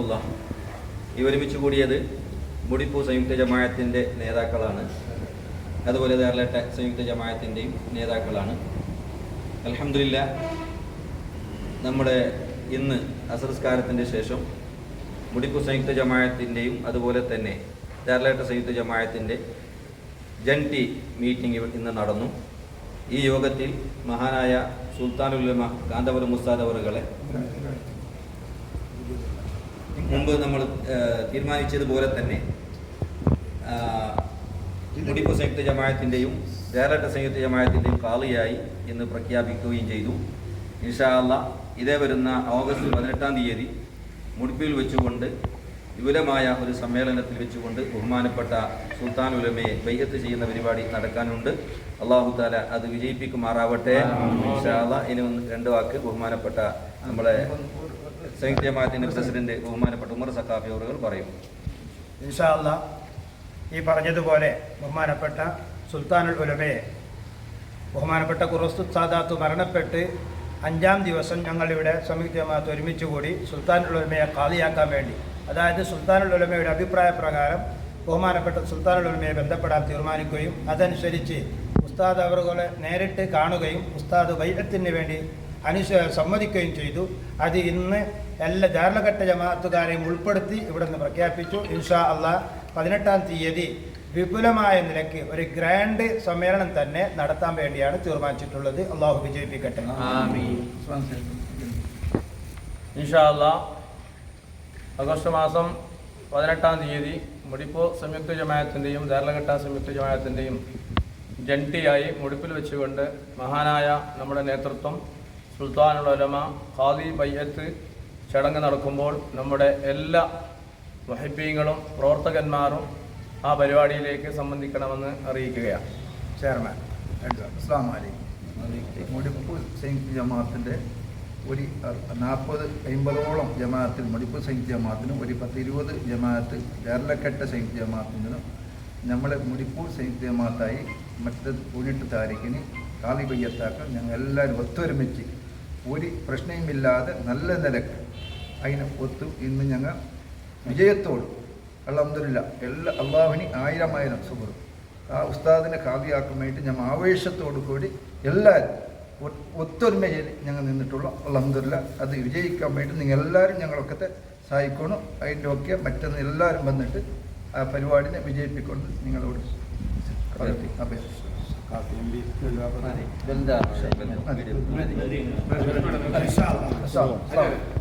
വറഹമത്തുള്ള ഈ ഒരുമിച്ച് കൂടിയത് മുടിപ്പൂ സംയുക്ത ജമായത്തിന്റെ നേതാക്കളാണ്. അതുപോലെ ദേർലട്ട സംയുക്ത ജമായത്തിന്റെയും നേതാക്കളാണ്. അലഹമില്ല നമ്മുടെ ഇന്ന് അസംസ്കാരത്തിന്റെ ശേഷം മുടിപ്പു സംയുക്ത ജമായത്തിന്റെയും അതുപോലെ തന്നെ ദേർലട്ട സംയുക്ത ജമായത്തിന്റെ ജന്റി മീറ്റിംഗ് ഇന്ന് നടന്നു. ഈ യോഗത്തിൽ മഹാനായ സുൽത്താനുല്ലമ കാന്തപുരം മുസ്താദ് അവറുകളെ മുമ്പ് നമ്മൾ തീരുമാനിച്ചതുപോലെ തന്നെ മുടിപ്പ് സംയുക്ത ജമായത്തിന്റെയും ദേരട്ട സംയുക്ത ജമായത്തിന്റെയും കാളിയായി ഇന്ന് പ്രഖ്യാപിക്കുകയും ചെയ്തു. ഇൻഷാല്ല ഇതേ വരുന്ന ഓഗസ്റ്റ് പതിനെട്ടാം തീയതി മുടിപ്പിൽ വെച്ചുകൊണ്ട് വിപുലമായ ഒരു സമ്മേളനത്തിൽ വെച്ചുകൊണ്ട് ബഹുമാനപ്പെട്ട സുൽത്താൻ ഉലമയെ ബയ്യത്ത് ചെയ്യുന്ന പരിപാടി നടക്കാനുണ്ട്. അള്ളാഹു താല അത് വിജയിപ്പിക്കുമാറാവട്ടെ. ഇൻഷാ അല്ല ഇനി ഒന്ന് രണ്ട് വാക്ക് ബഹുമാനപ്പെട്ട നമ്മളെ സംയുക്ത പ്രസിഡന്റ് ബഹുമാനപ്പെട്ട ഉമർ സക്കാഫി അവറുകൾ പറയും. ഇൻഷാല്ല ഈ പറഞ്ഞതുപോലെ ബഹുമാനപ്പെട്ട സുൽത്താനുൽ ഉലമയെ ബഹുമാനപ്പെട്ട കുറസ്തു സാദാത്ത് മരണപ്പെട്ട് അഞ്ചാം ദിവസം ഞങ്ങളിവിടെ സംയുക്ത ജമാഅത്ത് ഒരുമിച്ച് കൂടി സുൽത്താനുൽ ഉലമയെ കാളിയാക്കാൻ വേണ്ടി അതായത് സുൽത്താനുൽ ഉലമയുടെ അഭിപ്രായ പ്രകാരം ബഹുമാനപ്പെട്ട സുൽത്താനുൽ ഉലമയെ ബന്ധപ്പെടാൻ തീരുമാനിക്കുകയും അതനുസരിച്ച് ഉസ്താദ് അവറുകളെ നേരിട്ട് കാണുകയും ഉസ്താദ് വൈദ്യത്തിന് വേണ്ടി അനുസ സമ്മതിക്കുകയും ചെയ്തു. അത് ഇന്ന് എല്ലാ ധാരണഘട്ട ജമാഅത്തുകാരെയും ഉൾപ്പെടുത്തി ഇവിടെ നിന്ന് പ്രഖ്യാപിച്ചു. ഇൻഷാ അള്ളാ പതിനെട്ടാം തീയതി വിപുലമായ നിലയ്ക്ക് ഒരു ഗ്രാൻഡ് സമ്മേളനം തന്നെ നടത്താൻ വേണ്ടിയാണ് തീരുമാനിച്ചിട്ടുള്ളത്. അള്ളാഹു വിജയിപ്പിക്കട്ടെ. ഇൻഷാ അള്ളാ ആഗസ്റ്റ് മാസം പതിനെട്ടാം തീയതി മുടിപ്പോ സംയുക്ത ജമായത്തിന്റെയും ധാരണഘട്ട സംയുക്ത ജമായത്തിന്റെയും ജന്റിയായി മുടിപ്പിൽ വെച്ചുകൊണ്ട് മഹാനായ നമ്മുടെ നേതൃത്വം സുൽത്താനുൽ ഉലമ ഖാദി ബയ്യത്ത് ചടങ്ങ് നടക്കുമ്പോൾ നമ്മുടെ എല്ലാ വഹിബീങ്ങളും പ്രവർത്തകന്മാരും ആ പരിപാടിയിലേക്ക് സംബന്ധിക്കണമെന്ന് അറിയിക്കുകയാണ്. ചെയർമാൻ അസ്ലാം അലൈക്കും. മുടിപ്പ് സൈനിക് ജമാഅത്തിന്റെ ഒരു നാൽപ്പത് അമ്പതോളം ജമാഅത്തിൽ മുടിപ്പ് സൈനിക് ജമാഅത്തിനും ഒരു പത്ത് ഇരുപത് ജമാഅത്ത് കേരളക്കെട്ട സൈനിക് ജമാഅത്തിനും നമ്മളെ മുടിപ്പൂർ സൈനിക് ജമാഅത്തായി മറ്റത് പൂനിട്ട് താരിഖിന് കാളി പയ്യത്താക്കൾ ഞങ്ങൾ എല്ലാവരും ഒത്തൊരുമിച്ച് ഒരു പ്രശ്നവുമില്ലാതെ നല്ല നിലയ്ക്ക് അതിനെ ഒത്തു ഇന്ന് ഞങ്ങൾ വിജയത്തോട് അള്ളഹമ്മദില്ല എല്ലാ അള്ളാഹുവിന് ആയിരം ആയിരം സുഹൃത്ത്. ആ ഉസ്താദിനെ കാവ്യാക്കാൻ വേണ്ടി ഞങ്ങൾ ആവേശത്തോടു കൂടി എല്ലാവരും ഒത്തൊരുമയിൽ ഞങ്ങൾ നിന്നിട്ടുള്ള. അലഹമില്ല അത് വിജയിക്കാൻ വേണ്ടി നിങ്ങൾ എല്ലാവരും ഞങ്ങളൊക്കെ സഹായിക്കണം. അതിന്റെ ഒക്കെ മറ്റൊന്ന് എല്ലാവരും വന്നിട്ട് ആ പരിപാടിനെ വിജയിപ്പിക്കൊണ്ട് നിങ്ങളോട് അഭ്യർത്ഥി- Uh the